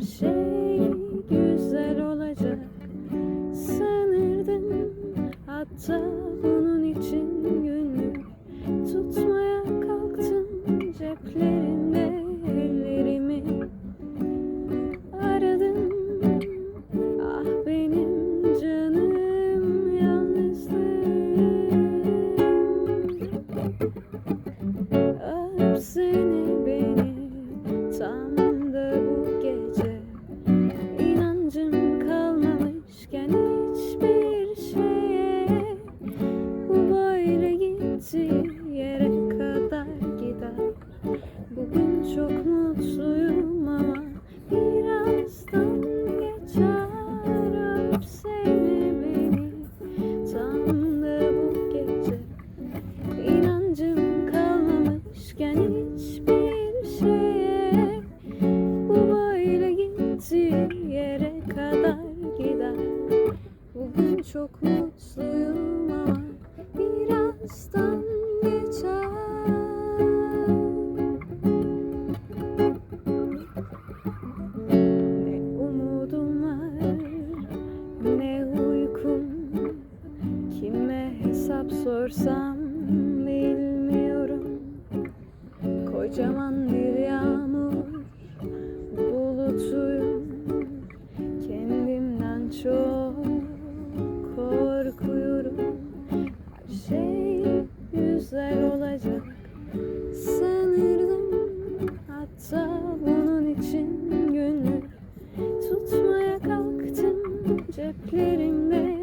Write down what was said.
her şey güzel olacak. Sanırdım hatta bunun için günü tutmaya kalktım ceplerinde ellerimi. Aradım ah benim canım yalnızlığım. Öpsün gitmedi yere kadar gider. Bugün çok mutluyum ama birazdan geçer. Öpsene beni. Tam da bu gece. İnancım kalmamışken hiçbir şeye Bu böyle gitti yere kadar gider. Bugün çok mutluyum ama stop. Sorsam bilmiyorum. Kocaman bir yağmur bulutuyum. Kendimden çok korkuyorum. Her şey güzel olacak sanırdım. Hatta bunun için günlük tutmaya kalktım. Ceplerimde